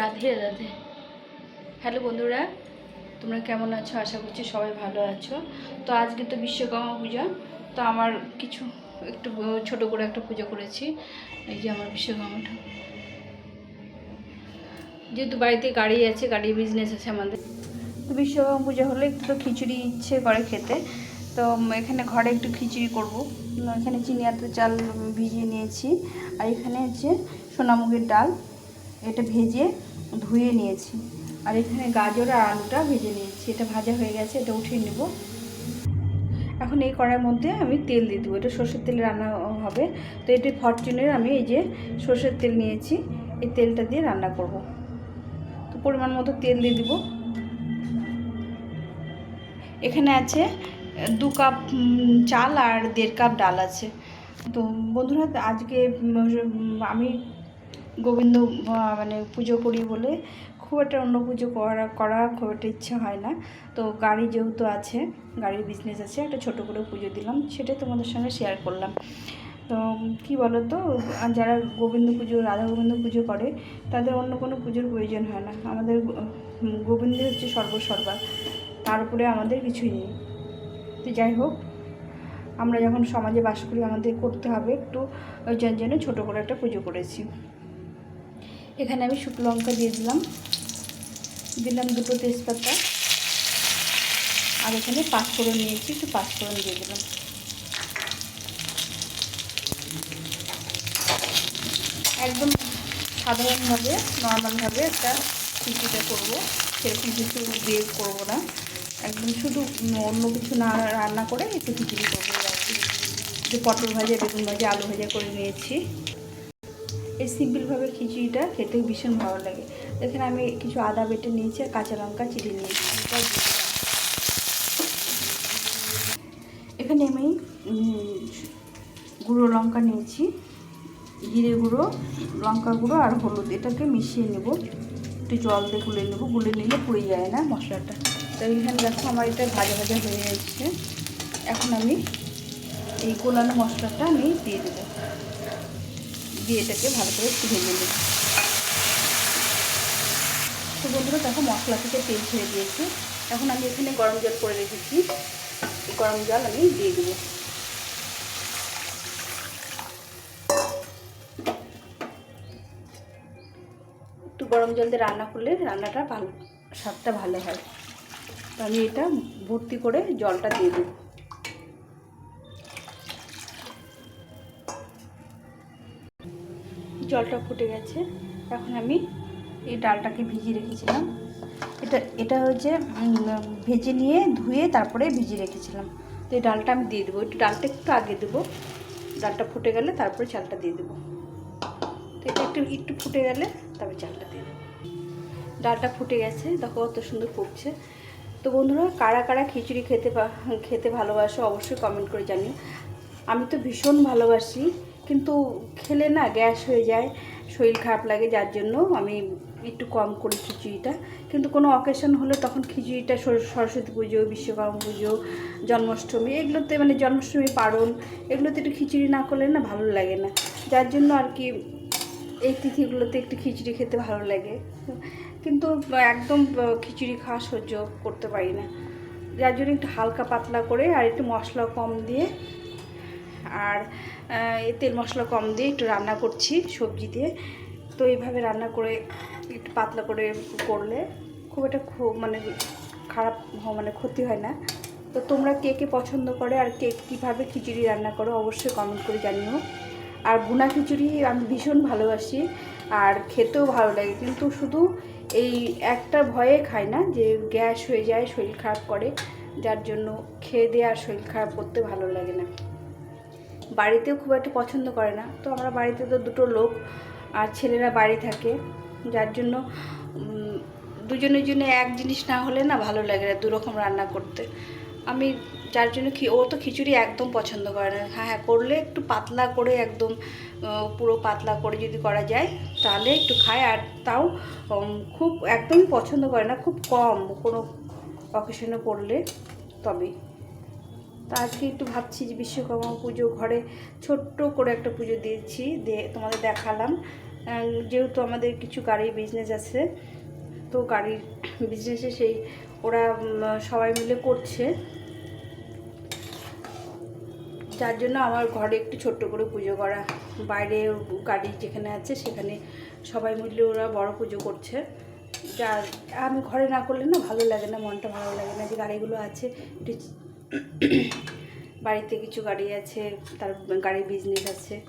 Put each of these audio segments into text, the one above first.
Radhe Radhe. Hello বন্ধুরা, তোমরা কেমন আছো? আশা করছি সবাই ভালো আছো। তো আজকে তো বিশ্বকর্মা পূজা, তো আমার কিছু একটু ছোট করে একটা পুজো করেছি। এই যে আমার বিশ্বকর্মাটা। যেহেতু বাড়িতে গাড়ি আছে গাড়ির বিজনেস আছে আমাদের। তো বিশ্বকর্মা পুজো হলে একটু তো খিচুড়ি ইচ্ছে করে খেতে। তো এখানে ঘরে একটু খিচুড়ি করব। এখানে চিনি আতর চাল ভিজিয়ে নিয়েছি। আর এখানে হচ্ছে সোনামুগের ডাল। এটা ভেজে ধুয়ে নিয়েছি। আর এখানে গাজর আর আলুটা ভেজে নিয়েছি। এটা ভাজা হয়ে গেছে, এটা উঠিয়ে নেব। এখন এই কড়াইয়ের মধ্যে আমি তেল দিয়ে দেবো। এটা সর্ষের তেলে রান্না হবে। তো এটি ফরচুনের আমি এই যে সর্ষের তেল নিয়েছি, এই তেলটা দিয়ে রান্না করব। তো পরিমাণ মতো তেল দিয়ে দিব। এখানে আছে দু কাপ চাল আর দেড় কাপ ডাল আছে। তো বন্ধুরা, আজকে আমি গোবিন্দ মানে পুজো করি বলে খুব একটা অন্য পুজো করা করা খুব একটা ইচ্ছা হয় না। তো গাড়ি যেহেতু আছে, গাড়ির বিজনেস আছে, একটা ছোট করে পুজো দিলাম, সেটাই তোমাদের সঙ্গে শেয়ার করলাম। তো কি বলো তো যারা গোবিন্দ পুজো, রাধা গোবিন্দ পুজো করে, তাদের অন্য কোনো পুজোর প্রয়োজন হয় না। আমাদের গোবিন্দ হচ্ছে সর্বসর্বা, তার উপরে আমাদের কিছুই নেই। তো যাই হোক, আমরা যখন সমাজে বাস করি, আমাদের করতে হবে একটু, ওই জন্য ছোটো করে একটা পুজো করেছি। এখানে আমি শুকনো লঙ্কা দিয়ে দিলাম। দিলাম দুটো তেজপাতা। আর এখানে পাঁচফোড়ন নিয়েছি, একটু পাঁচফোড়ন দিয়ে দিলাম। একদম সাধারণভাবে, নর্মালভাবে একটা খিচুড়িটা করব। সেরকম কিছু দিয়ে করব না। একদম শুধু অন্য কিছু না রান্না করে একটু খিচুড়ি করব। আর কি পটল ভাজা, বেগুন ভাজা, আলু ভাজা করে নিয়েছি। এই সিম্পলভাবে খিচুড়িটা খেতে ভীষণ ভালো লাগে। এখানে আমি কিছু আদা বেটে নিয়েছি আর কাঁচা লঙ্কা চিড়ে নিয়েছি। এখানে আমি গুঁড়ো লঙ্কা নিয়েছি, জিরে গুঁড়ো, লঙ্কা গুঁড়ো আর হলুদ। এটাকে মিশিয়ে নেব। একটু জল দিয়ে গুলে নেব। গুলে নিলে পুড়ে যায় না মশলাটা। তো এখানে দেখো আমার এটা ভাজা ভাজা হয়ে যাচ্ছে এখন আমি এই গোলানো মশলাটা আমি দিয়ে দেবো। দিয়ে এটাকে ভালো করে একটু ভেজে তো বন্ধুরা, দেখো মশলা থেকে তেল ছেড়ে দিয়েছি এখন আমি এখানে গরম জল করে রেখেছি। গরম জল আমি দিয়ে দেবো। একটু গরম জল দিয়ে রান্না করলে রান্নাটা ভালো, স্বাদটা ভালো হয়। তো আমি এটা ভর্তি করে জলটা দিয়ে দেবো। জলটা ফুটে গেছে। এখন আমি এই ডালটাকে ভিজিয়ে রেখেছিলাম। এটা এটা হচ্ছে ভেজে নিয়ে ধুয়ে তারপরে ভিজিয়ে রেখেছিলাম। তো এই ডালটা আমি দিয়ে দেবো। একটু ডালটা একটু আগে দেবো। ডালটা ফুটে গেলে তারপরে চালটা দিয়ে দেবো। তো এটা একটু একটু ফুটে গেলে তারপরে চালটা দিয়ে দেবো। ডালটা ফুটে গেছে। দেখো কত সুন্দর ফুটছে। তো বন্ধুরা, কারা কারা খিচুড়ি খেতে খেতে ভালোবাসো অবশ্যই কমেন্ট করে জানিও। আমি তো ভীষণ ভালোবাসি। কিন্তু খেলে না গ্যাস হয়ে যায়, শরীর খারাপ লাগে, যার জন্য আমি একটু কম করি খিচুড়িটা। কিন্তু কোনো অকেশন হলে তখন খিচুড়িটা সরস্বতী পুজো, বিশ্বকর্মা পুজো, জন্মাষ্টমী, এগুলোতে মানে জন্মাষ্টমী পারণ এগুলোতে একটু খিচুড়ি না করলে না ভালো লাগে না। যার জন্য আর কি এই তিথিগুলোতে একটু খিচুড়ি খেতে ভালো লাগে। কিন্তু একদম খিচুড়ি খাওয়া সহ্য করতে পারি না। যার জন্য একটু হালকা পাতলা করে আর একটু মশলা কম দিয়ে আর তেল মশলা কম দিয়ে একটু রান্না করছি সবজি দিয়ে। তো এইভাবে রান্না করে একটু পাতলা করে করলে খুব একটা খু- মানে খারাপ মানে ক্ষতি হয় না। তো তোমরা কে কে পছন্দ করে আর কে কীভাবে খিচুড়ি রান্না করো অবশ্যই কমেন্ট করে জানিও। আর বুনা খিচুড়ি আমি ভীষণ ভালোবাসি আর খেতেও ভালো লাগে, কিন্তু শুধু এই একটা ভয়ে খাই না যে গ্যাস হয়ে যায়, শরীর খারাপ করে, যার জন্য খেয়ে দিয়ে আর শরীর খারাপ করতে ভালো লাগে না। বাড়িতেও খুব একটা পছন্দ করে না। তো আমরা বাড়িতে তো দুটো লোক আর ছেলেরা বাড়ি থাকে। যার জন্য দুজনের জন্য এক জিনিস না হলে না ভালো লাগে না দুরকম রান্না করতে। আমি যার জন্য কি ও তো খিচুড়ি একদম পছন্দ করে না। হ্যাঁ হ্যাঁ করলে একটু পাতলা করে একদম পুরো পাতলা করে যদি করা যায়, তাহলে একটু খায়। আর তাও খুব একদমই পছন্দ করে না, খুব কম কোনো অকেশনে পড়লে তবেই। আজকে একটু ভাবছি যে বিশ্বকর্মা পুজো ঘরে ছোট্ট করে একটা পুজো দিয়েছি, দিয়ে তোমাদের দেখালাম। যেহেতু আমাদের কিছু গাড়ির বিজনেস আছে, তো গাড়ির বিজনেসে সেই ওরা সবাই মিলে করছে। যার জন্য আমার ঘরে একটু ছোট্ট করে পুজো করা। বাইরে গাড়ি যেখানে আছে সেখানে সবাই মিলে ওরা বড় পুজো করছে। যা, আমি ঘরে না করলে না ভালো লাগে না, মনটা ভালো লাগে না। যে গাড়িগুলো আছে, একটু বাড়িতে কিছু গাড়ি আছে, তার গাড়ির বিজনেস আছে।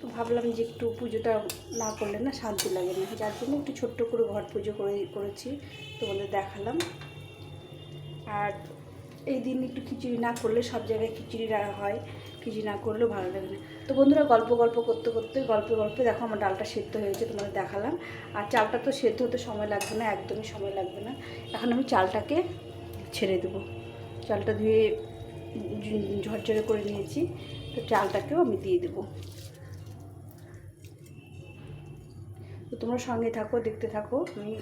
তো ভাবলাম যে একটু পুজোটা না করলে না শান্তি লাগে না। যার জন্য একটু ছোট্ট করে ঘর পুজো করে, করেছি, তোমাদের দেখালাম। আর এই দিন একটু খিচুড়ি না করলে, সব জায়গায় খিচুড়ি হয়, খিচুড়ি না করলেও ভালো লাগে না। তো বন্ধুরা, গল্প গল্প করতে করতে, গল্পে গল্পে দেখো আমার ডালটা সেদ্ধ হয়েছে তোমাদের দেখালাম। আর চালটা তো সেদ্ধ হতে সময় লাগবে না, একদমই সময় লাগবে না। এখন আমি চালটাকে ছেড়ে দেবো। চালটা ধুয়ে ঝরঝরে করে নিয়েছি। তো চালটাকেও আমি দিয়ে দেবো। তো তোমরা সঙ্গে থাকো, দেখতে থাকো। আমি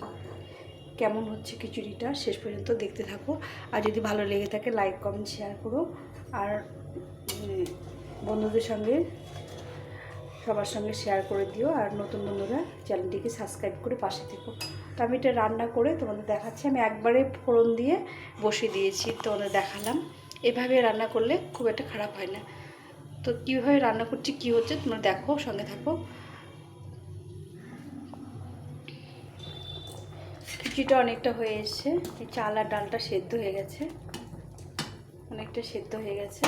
কেমন হচ্ছে খিচুড়িটা শেষ পর্যন্ত দেখতে থাকো। আর যদি ভালো লেগে থাকে লাইক কমেন্ট শেয়ার করো। আর বন্ধুদের সঙ্গে সবার সঙ্গে শেয়ার করে দিও আর নতুন বন্ধুরা চ্যানেলটিকে সাবস্ক্রাইব করে পাশে থেকো। তো আমি এটা রান্না করে তোমাদের দেখাচ্ছি। আমি একবারে ফোড়ন দিয়ে বসিয়ে দিয়েছি, তোমাদের দেখালাম। এভাবে রান্না করলে খুব একটা খারাপ হয় না। তো কীভাবে রান্না করছি, কী হচ্ছে, তোমরা দেখো, সঙ্গে থাকো। খিচুড়িটা অনেকটা হয়ে এসছে। চাল আর ডালটা সেদ্ধ হয়ে গেছে। অনেকটা সেদ্ধ হয়ে গেছে।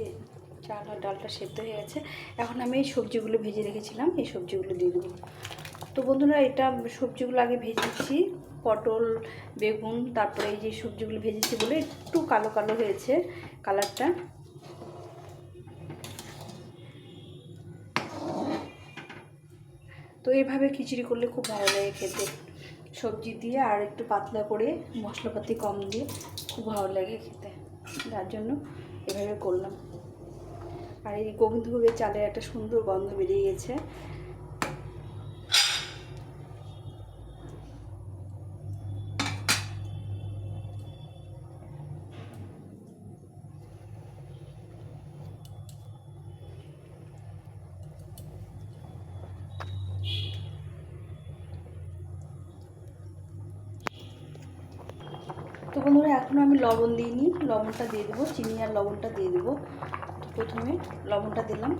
যে চাল আর ডালটা সেদ্ধ হয়ে গেছে। এখন আমি এই সবজিগুলো ভেজে রেখেছিলাম, এই সবজিগুলো দিয়ে দেবো। তো বন্ধুরা, এটা সবজিগুলো আগে ভেজেছি, পটল, বেগুন, তারপরে এই যে সবজিগুলো ভেজেছি বলে একটু কালো কালো হয়েছে কালারটা। তো এইভাবে খিচুড়ি করলে খুব ভালো লাগে খেতে। সবজি দিয়ে আর একটু পাতলা করে মশলাপাতি কম দিয়ে খুব ভালো লাগে খেতে। যার জন্য এভাবে করলাম। আর এই গোবিন্দভোগের চালের একটা সুন্দর গন্ধ বেরিয়ে গেছে। বন্ধুরা এখনও আমি লবণ দিইনি। লবণটা দিয়ে দেবো, চিনি আর লবণটা দিয়ে দেবো। প্রথমে লবণটা দিলাম।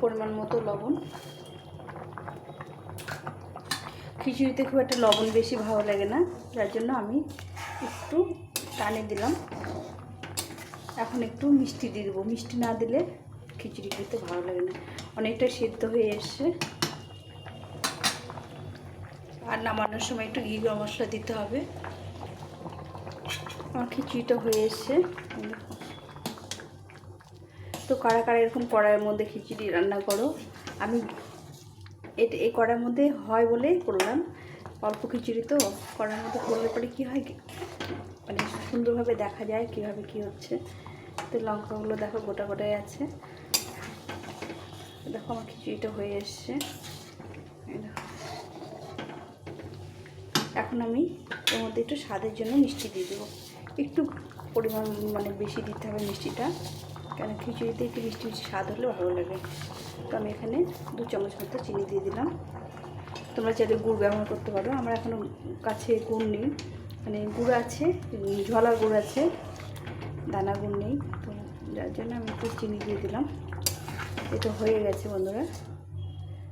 পরিমাণ মতো লবণ। খিচুড়িতে খুব একটা লবণ বেশি ভালো লাগে না, যার জন্য আমি একটু টানে দিলাম। এখন একটু মিষ্টি দিয়ে দেবো। মিষ্টি না দিলে খিচুড়ি খেতে ভালো লাগে না। অনেকটা সিদ্ধ হয়ে এসছে। আর নামানোর সময় একটু ঘি গরম মশলা দিতে হবে। আমার খিচুড়িটা হয়ে এসছে। তো কারা কারা এরকম কড়াইয়ের মধ্যে খিচুড়ি রান্না করো? আমি এটা এই কড়াইয়ের মধ্যে হয় বলেই করলাম। অল্প খিচুড়ি তো কড়ার মধ্যে করলে পরে কী হয়? মানে সুন্দরভাবে দেখা যায় কীভাবে কী হচ্ছে। তো লঙ্কাগুলো দেখো গোটা গোটাই আছে। দেখো আমার খিচুড়িটা হয়ে এসছে। দেখো। এখন আমি এর মধ্যে একটু স্বাদের জন্য মিষ্টি দিয়ে দেবো। একটু পরিমাণ মানে বেশি দিতে হবে মিষ্টিটা, কেন খিচুড়িতে একটু মিষ্টি মিষ্টি স্বাদ হলে ভালো লাগে। তো আমি এখানে দু চামচ মতো চিনি দিয়ে দিলাম। তোমরা চাইলে গুড় ব্যবহার করতে পারো, আমার এখনও কাছে গুড় নেই। মানে গুড় আছে ঝলা গুড় আছে, দানা গুড় নেই। তো যার জন্য আমি একটু চিনি দিয়ে দিলাম। এটা হয়ে গেছে বন্ধুরা।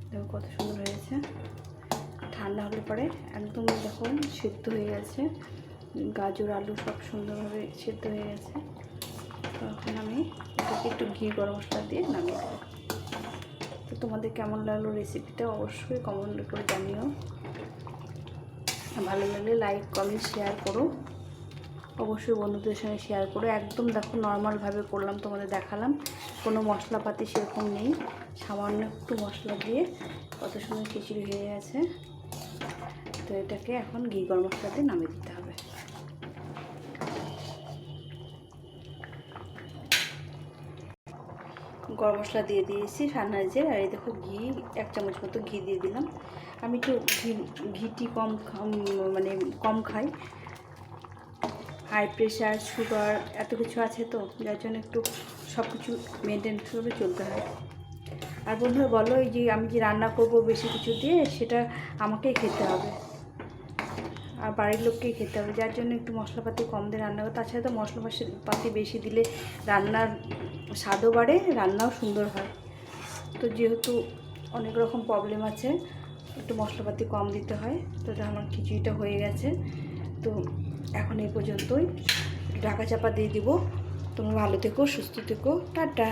দেখো কত সুন্দর হয়েছে। ঠান্ডা হলে পরে একদম দেখুন সিদ্ধ হয়ে গেছে, গাজর, আলু সব সুন্দরভাবে সিদ্ধ হয়ে গেছে তো এখন আমি এটাকে একটু ঘি, গরম মশলা দিয়ে নামিয়ে দেবো। তো তোমাদের কেমন লাগল রেসিপিটা অবশ্যই কমেন্ট করে জানিও। ভালো লাগলে লাইক কমেন্ট শেয়ার করো। অবশ্যই বন্ধুদের সঙ্গে শেয়ার করো। একদম দেখো নর্মালভাবে করলাম, তোমাদের দেখালাম। কোনো মশলাপাতি সেরকম নেই। সামান্য একটু মশলা দিয়ে কত সুন্দর খিচুড়ি হয়ে গেছে। তো এটাকে এখন ঘি গরম মশলা দিয়ে নামিয়ে দিতে হবে। গরম মশলা দিয়ে দিয়েছি সান্নাজের আর এই দেখো ঘি, এক চামচ মতো ঘি দিয়ে দিলাম। আমি একটু ঘি, ঘিটি কম মানে কম খাই। হাই প্রেশার সুগার এত কিছু আছে তো, যার জন্য একটু সব কিছু মেনটেন করে চলতে হয়। আর বন্ধুরা বলো, এই যে আমি যে রান্না করব বেশি কিছু দিয়ে, সেটা আমাকেই খেতে হবে। আর বাড়ির লোককেই খেতে হবে, যার জন্য একটু মশলাপাতি কম দিয়ে রান্না করতে তাছাড়া তো মশলা পাতি বেশি দিলে রান্নার স্বাদও বাড়ে, রান্নাও সুন্দর হয়। তো যেহেতু অনেক রকম প্রবলেম আছে, একটু মশলাপাতি কম দিতে হয়, তো আমার খিচুড়িটা হয়ে গেছে। তো এখন এই পর্যন্তই। ঢাকা চাপা দিয়ে দিব। তোমরা ভালো থেকো, সুস্থ থেকো। টাটা।